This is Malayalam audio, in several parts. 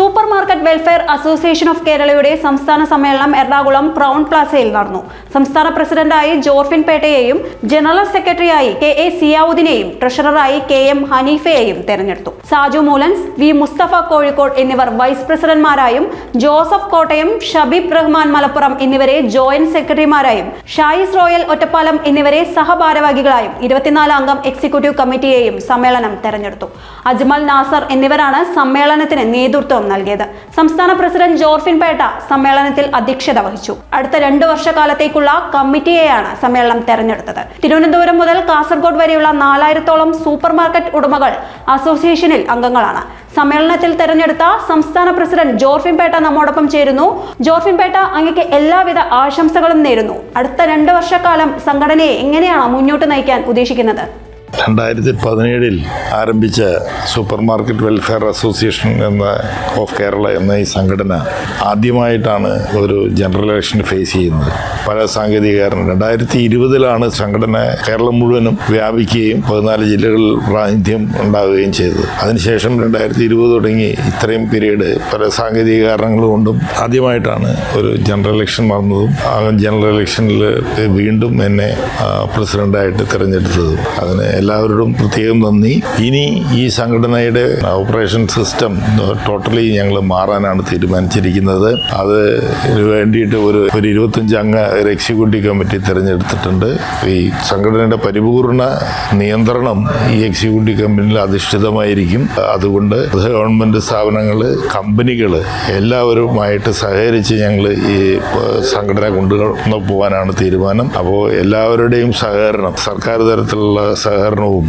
Super market welfare association of കേരളയുടെ സംസ്ഥാന സമ്മേളനം എറണാകുളം ക്രൗൺ പ്ലാസയിൽ നടന്നു. സംസ്ഥാന പ്രസിഡന്റായി ജോർഫിൻ പേട്ടയെയും ജനറൽ സെക്രട്ടറിയായി കെ എ സിയാവുദ്ദീനെയും ട്രഷററായി കെ എം ഹനീഫയെയും തെരഞ്ഞെടുത്തു. സാജു മൂലൻസ് വി മുസ്തഫ കോഴിക്കോട് എന്നിവർ വൈസ് പ്രസിഡന്റ്മാരായും ജോസഫ് കോട്ടയം ഷബീബ് റഹ്മാൻ മലപ്പുറം എന്നിവരെ ജോയിന്റ് സെക്രട്ടറിമാരായും ഷായിസ് റോയൽ ഒറ്റപ്പാലം എന്നിവരെ സഹഭാരവാഹികളായും ഇരുപത്തിനാല് അംഗം എക്സിക്യൂട്ടീവ് കമ്മിറ്റിയെയും സമ്മേളനം തെരഞ്ഞെടുത്തു. അജ്മൽ നാസർ എന്നിവരാണ് സമ്മേളനത്തിന് നേതൃത്വം നൽകിയത്. സംസ്ഥാന പ്രസിഡന്റ് ജോർഫിൻ പേട്ട സമ്മേളനത്തിൽ അധ്യക്ഷത വഹിച്ചു. അടുത്ത രണ്ടു വർഷക്കാലത്തേക്കുള്ള കമ്മിറ്റിയെയാണ് സമ്മേളനം തെരഞ്ഞെടുത്തത്. തിരുവനന്തപുരം മുതൽ കാസർഗോഡ് വരെയുള്ള നാലായിരത്തോളം സൂപ്പർ മാർക്കറ്റ് ഉടമകൾ അസോസിയേഷനിൽ അംഗങ്ങളാണ്. സമ്മേളനത്തിൽ തെരഞ്ഞെടുത്ത സംസ്ഥാന പ്രസിഡന്റ് ജോർഫിൻ പേട്ട നമ്മോടൊപ്പം ചേരുന്നു. ജോർഫിൻ പേട്ട അങ്ങക്ക് എല്ലാവിധ ആശംസകളും നേരുന്നു. അടുത്ത രണ്ട് വർഷക്കാലം സംഘടനയെ എങ്ങനെയാണ് മുന്നോട്ട് നയിക്കാൻ ഉദ്ദേശിക്കുന്നത്? രണ്ടായിരത്തി പതിനേഴിൽ ആരംഭിച്ച സൂപ്പർ മാർക്കറ്റ് വെൽഫെയർ അസോസിയേഷൻ എന്ന ഓഫ് കേരള എന്ന ഈ സംഘടന ആദ്യമായിട്ടാണ് ഒരു ജനറൽ ഇലക്ഷൻ ഫേസ് ചെയ്യുന്നത്. പല സാങ്കേതിക കാരണം രണ്ടായിരത്തി ഇരുപതിലാണ് സംഘടന കേരളം മുഴുവനും വ്യാപിക്കുകയും പതിനാല് ജില്ലകളിൽ പ്രാതിനിധ്യം ഉണ്ടാവുകയും ചെയ്തത്. അതിനുശേഷം രണ്ടായിരത്തി ഇരുപത് തുടങ്ങി ഇത്രയും പീരീഡ് പല സാങ്കേതിക കാരണങ്ങൾ കൊണ്ടും ആദ്യമായിട്ടാണ് ഒരു ജനറൽ ഇലക്ഷൻ നടന്നതും ആ ജനറൽ ഇലക്ഷനിൽ വീണ്ടും എന്നെ പ്രസിഡന്റായിട്ട് തിരഞ്ഞെടുത്തതും. അതിന് എല്ലാവരോടും പ്രത്യേകം നന്ദി. ഇനി ഈ സംഘടനയുടെ ഓപ്പറേഷൻ സിസ്റ്റം ടോട്ടലി ഞങ്ങൾ മാറാനാണ് തീരുമാനിച്ചിരിക്കുന്നത്. അത് വേണ്ടിയിട്ട് ഒരു ഒരു ഇരുപത്തഞ്ച് അംഗ ഒരു എക്സിക്യൂട്ടീവ് കമ്മിറ്റി തിരഞ്ഞെടുത്തിട്ടുണ്ട്. ഈ സംഘടനയുടെ പരിപൂർണ നിയന്ത്രണം ഈ എക്സിക്യൂട്ടീവ് കമ്പനിയിൽ അധിഷ്ഠിതമായിരിക്കും. അതുകൊണ്ട് ഗവൺമെന്റ് സ്ഥാപനങ്ങൾ കമ്പനികൾ എല്ലാവരുമായിട്ട് സഹകരിച്ച് ഞങ്ങൾ ഈ സംഘടന കൊണ്ടുവന്നു പോകാനാണ് തീരുമാനം. അപ്പോൾ എല്ലാവരുടെയും സഹകരണം സർക്കാർ തരത്തിലുള്ള സഹകരണവും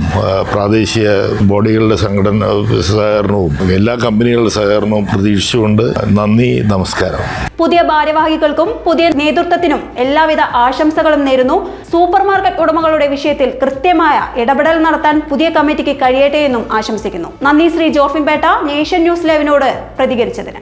പ്രാദേശിക ബോഡികളുടെ സംഘടന സഹകരണവും എല്ലാ കമ്പനികളുടെ സഹകരണവും പ്രതീക്ഷിച്ചുകൊണ്ട് നന്ദി നമസ്കാരം. പുതിയ ഭാരവാഹികൾക്കും പുതിയ നേതൃത്വത്തിനും എല്ലാവിധ ആശംസകളും നേരുന്നു. സൂപ്പർ മാർക്കറ്റ് ഉടമകളുടെ വിഷയത്തിൽ കൃത്യമായ ഇടപെടൽ നടത്താൻ പുതിയ കമ്മിറ്റിക്ക് കഴിയട്ടെ എന്നും ആശംസിക്കുന്നു. നന്ദി ശ്രീ ജോർഫിൻപേട്ട നേഷൻ ന്യൂസ് ലൈവിനോട് പ്രതികരിച്ചതിന്.